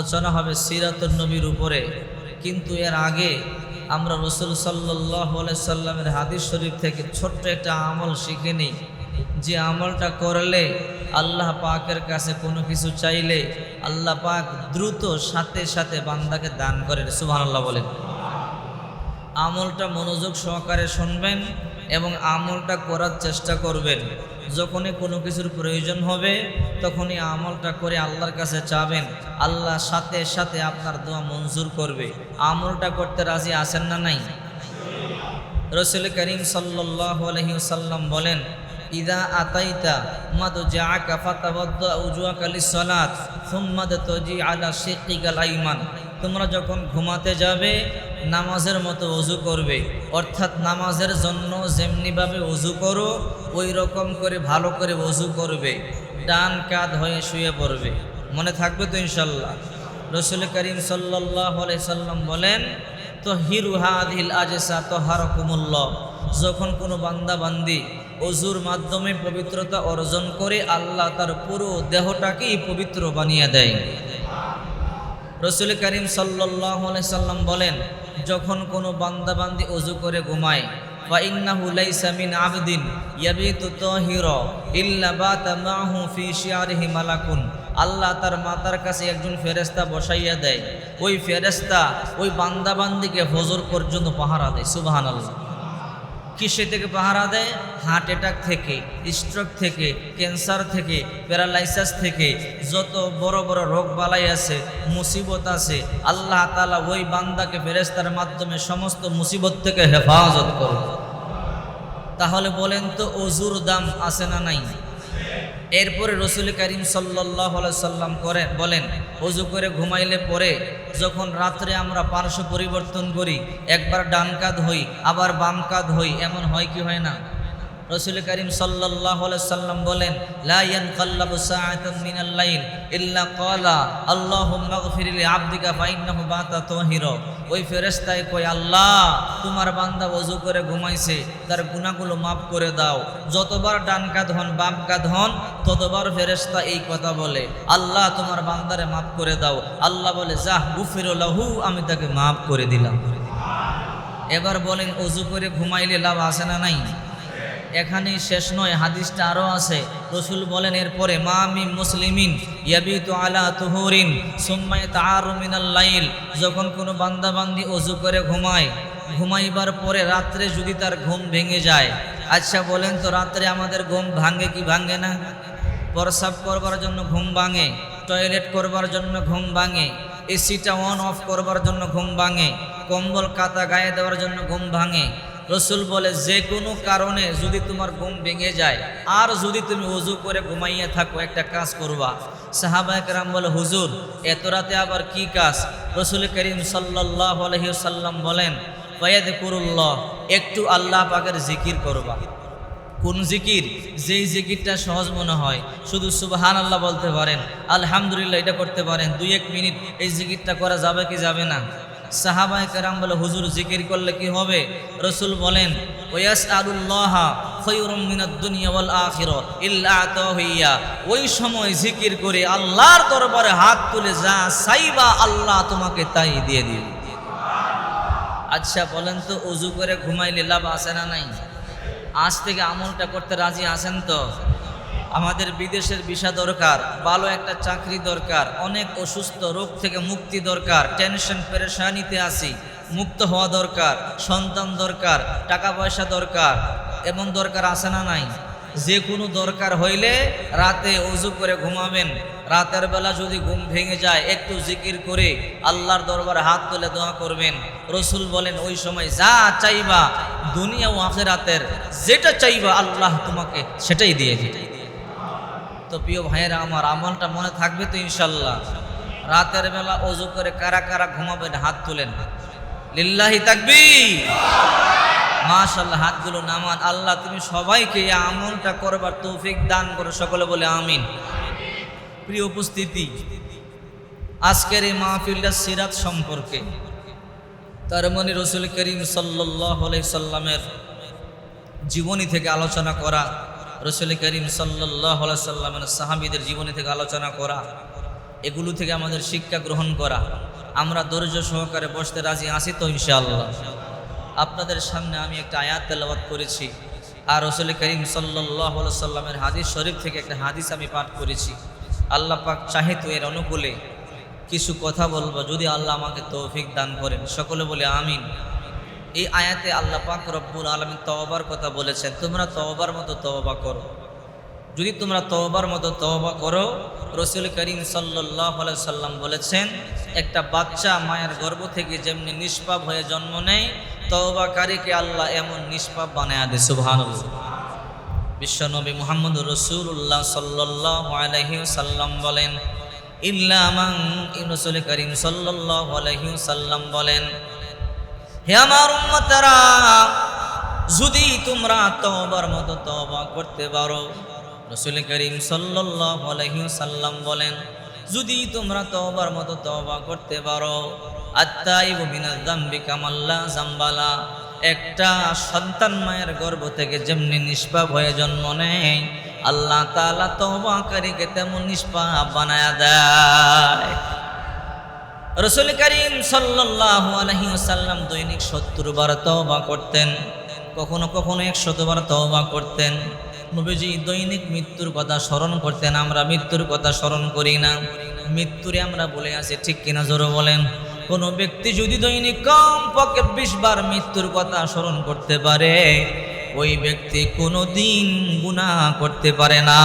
আলোচনা হবে সিরাতুল নবীর উপরে। কিন্তু এর আগে আমরা রসুল সাল্লাহ সাল্লামের হাদিস শরীফ থেকে ছোট্ট একটা আমল শিখে নিই। যে আমলটা করলে আল্লাহ পাকের কাছে কোনো কিছু চাইলে আল্লাহ পাক দ্রুত সাথে সাথে বান্দাকে দান করেন। সুবহান আল্লাহ বলেন। আমলটা মনোযোগ সহকারে শুনবেন এবং আমলটা করার চেষ্টা করবেন। যখনই কোনো কিছুর প্রয়োজন হবে, তখনই আমলটা করে আল্লাহর কাছে চাবেন। আল্লাহ সাথে সাথে আপনার দোয়া মঞ্জুর করবে। আমলটা করতে রাজি আছেন না নাই? রসুল করিম সাল্লাহ আলহিসাল্লাম বলেন, ইদা আতাইতা মাদ জাআকা ফাতাওয়াদ্দা উজুয়াকা লিসসালাত, সুম্মা তজি আলা শিকিকাল আইমান। তোমরা যখন ঘুমাতে যাবে নামাজের মতো অজু করবে। অর্থাৎ নামাজের জন্য যেমনিভাবে অজু করো ওই রকম করে ভালো করে অজু করবে। ডান কাঁধ হয়ে শুয়ে পড়বে। মনে থাকবে তো ইনশাল্লাহ? রসুল করিম সাল্লাম বলেন তো হিরু হাদিল আজেসা তো হারকুমুল্লাহ যখন কোনো বান্দা বান্দি অজুর মাধ্যমে পবিত্রতা অর্জন করে, আল্লাহ তার পুরো দেহটাকেই পবিত্র বানিয়ে দেয়। রসুল করিম সাল্লাহ সাল্লাম বলেন যখন কোনো বান্দাবান্দি অজু করে ঘুমায় ইন্নাহু লাইসা মিন আবদিন ইয়াবিতু তাহিরা ইল্লা বাতা মাহু ফি শিয়ারিহি মালাকুন। আল্লাহ তার মাতার কাছে একজন ফেরেস্তা বসাইয়া দেয়। ওই ফেরেস্তা ওই বান্দাবান্দিকে হজুর পর্যন্ত পাহারা দেয়, সুবহানাল্লাহ। কিসে থেকে পাহারা দেয়? হার্ট অ্যাটাক থেকে স্ট্রোক থেকে ক্যান্সার থেকে প্যারালাইসিস থেকে। যত বড় বড় রোগ বালাই আছে, মুসিবত আছে, আল্লাহ তালা ওই বান্দাকে ফেরেস্তার মাধ্যমে সমস্ত মুসিবত থেকে হেফাজত করবে তাহলে বলেন তো অজুর দাম আছে না নাই? এরপরে রসুল করিম সাল্লাম করে, বলেন অজু করে ঘুমাইলে পরে যখন রাত্রে আমরা পার্শ্ব পরিবর্তন করি, একবার ডান কাঁধ হই, আবার বাম কাঁধ হই, এমন হয় কি হয় না? রসুল করিম সাল্লাহ সাল্লাম বলেন লাইয়ান কাল্লাবু সাআতাম মিনাল লাইল ইল্লা ক্বালা, আল্লাহুম্মা গফিরলি আবদিকা ফাইন্নাহু বাতা তাহির। ওই ফেরেশতায় কয়, আল্লাহ, তোমার বান্দা ওযু করে ঘুমাইছে, তার গুনাহগুলো মাফ করে দাও। যতবার ডান কাঁধ হন বাম কাঁধ হন, ততবার ফেরেশতা এই কথা বলে, আল্লাহ, তোমার বান্দারে মাফ করে দাও। আল্লাহ বলে, যাহ, গুফির লাহু, আমি তাকে মাফ করে দিলাম। এবার বলেন অজু করে ঘুমাইলে লাভ আছে না নাই? এখানেই শেষ নয়, হাদিসটা আরও আছে। রসুল বলেন, এরপরে মামি মুসলিমিন, ইয়াবিতু আলা তুহুরিন সুম্মাই তাআরু মিনাল লাইল। যখন কোনো বান্দাবান্দি অজু করে ঘুমায়, ঘুমাইবার পরে রাত্রে যদি তার ঘুম ভেঙে যায়। আচ্ছা বলেন তো, রাত্রে আমাদের ঘুম ভাঙে কি ভাঙে না? প্রসাব করবার জন্য ঘুম ভাঙে, টয়লেট করবার জন্য ঘুম ভাঙে, এসিটা অন অফ করবার জন্য ঘুম ভাঙে, কম্বল কাতা গায়ে দেওয়ার জন্য ঘুম ভাঙে রসুল বলে, যে কোনো কারণে যদি তোমার ঘুম ভেঙে যায়, আর যদি তুমি অজু করে ঘুমাইয়া থাকো, একটা কাজ করবা। সাহাবাহাম বলে, হুজুর, এত রাতে আবার কি কাজ? রসুল করিম সাল্লাহ সাল্লাম বলেন ফয়াদ কুরুল্লাহ একটু আল্লাহ পাকের জিকির করবা। কোন জিকির? যেই জিকিরটা সহজ মনে হয়, শুধু সুবাহান আল্লাহ বলতে পারেন, আলহামদুলিল্লাহ, এটা করতে পারেন। দুই এক মিনিট এই জিকিরটা করা যাবে কি যাবে না? সাহাবায় কারাম বলে, হুজুর, জিকির করলে কি হবে? রসুল বলেন ওয়াস আলুল্লাহা ওই সময় জিকির করে আল্লাহর দরবারে হাত তুলে যা চাইবা আল্লাহ তোমাকে তাই দিয়ে দিবে। আচ্ছা বলেন তো অজু করে ঘুমাইলে লাভ আছে না নাই? আজ থেকে আমলটা করতে রাজি আছেন তো? আমাদের বিদেশের ভিসা দরকার, ভালো একটা চাকরি দরকার, অনেক অসুস্থ, রোগ থেকে মুক্তি দরকার টেনশন পেরেশানিতে আসি মুক্ত হওয়া দরকার, সন্তান দরকার, টাকা পয়সা দরকার, এমন দরকার আছে না নাই? যে কোনো দরকার হইলে রাতে অজু করে ঘুমাবেন, রাতের বেলা যদি ঘুম ভেঙে যায়, একটু জিকির করে আল্লাহর দরবারে হাত তুলে দোয়া করবেন। রসুল বলেন, ওই সময় যা চাইবা, দুনিয়া ও আখেরাতের যেটা চাইবা, আল্লাহ তোমাকে সেটাই দিয়ে দিবে। তো প্রিয় ভাইয়েরা, আমার আমলটা মনে থাকবে তো ইনশাল্লাহ। রাতের বেলা অজু করে কারা কারা ঘুমাবেন, হাত তুলেন। লিল্লাহি থাকবি মাশাল্লাহ হাতগুলো নামান। আল্লাহ, তুমি সবাইকে এই আমলটা করবার তৌফিক দান করো, সকলে বলে আমিন। প্রিয় উপস্থিতি, আজকের এই মাহফিলটা সিরাত সম্পর্কে। তার মানে রসুল করিম সাল্লাহ সাল্লামের জীবনী থেকে আলোচনা করা। রসুল করিম সাল্লাহ সাল্লামের সাহাবিদের জীবনী থেকে আলোচনা করা, এগুলো থেকে আমাদের শিক্ষা গ্রহণ করা, আমরা ধৈর্য সহকারে বসতে রাজি আসি তো ইনশাআল্লাহ। আপনাদের সামনে আমি একটা আয়াত তেলাবাদ করেছি আর রসুল করিম সাল্লাহ সাল্লামের হাদিস শরীফ থেকে একটা হাদিস আমি পাঠ করেছি। আল্লাহ পাক চাহে তো এর অনুকূলে কিছু কথা বলব, যদি আল্লাহ আমাকে তৌফিক দান করেন। সকলে বলে আমিন। এই আয়াতে আল্লাহ পাক রব্বুল আলমিন তওবার কথা বলেছেন, তোমরা তওবার মতো তওবা করো। যদি তোমরা তওবার মতো তওবা করো, রসুল করিম সাল্লাহ সাল্লাম বলেছেন, একটা বাচ্চা মায়ের গর্ভ থেকে যেমনি নিষ্পাপ হয়ে জন্ম নেয়, তওবাকারীকে আল্লাহ এমন নিষ্পাপ বানায় দে সুবহান বিশ্বনবী মোহাম্মদ রসুল্লাহ সাল্লাহ আলহি সাল্লাম বলেন ইল্লামাং রসুল করিম সাল্লাহ সাল্লাম বলেন হে আমার উম্মতেরা, যদি তোমরা তওবার মতো তওবা করতে পারো, রসুল করিম সাল্লাম বলেন, যদি তোমরা তওবার মতো তওবা করতে পারো, আত্তাইবু মিনাজ যামবি কামাল্লা জাম্বালা একটা সন্তান মায়ের গর্ভ থেকে যেমনি নিষ্পাপ হয়ে জন্ম নেয়, আল্লাহ তাআলা তওবাকারীকে তেমন নিষ্পাপ বানায়া দেয়। রসুল করিম ওয়াসাল্লাম দৈনিক সত্তর বার তওবা করতেন। কখনো কখনো একশত বার তওবা করতেন। নবীজি দৈনিক মৃত্যুর কথা স্মরণ করতেন, আমরা মৃত্যুর কথা স্মরণ করি না। মৃত্যুরে আমরা বলে আছি ঠিক কিনা জোরে বলেন? কোনো ব্যক্তি যদি দৈনিক কম পক্ষে বিশ বার মৃত্যুর কথা স্মরণ করতে পারে, ওই ব্যক্তি কোনো দিন গুণা করতে পারে না।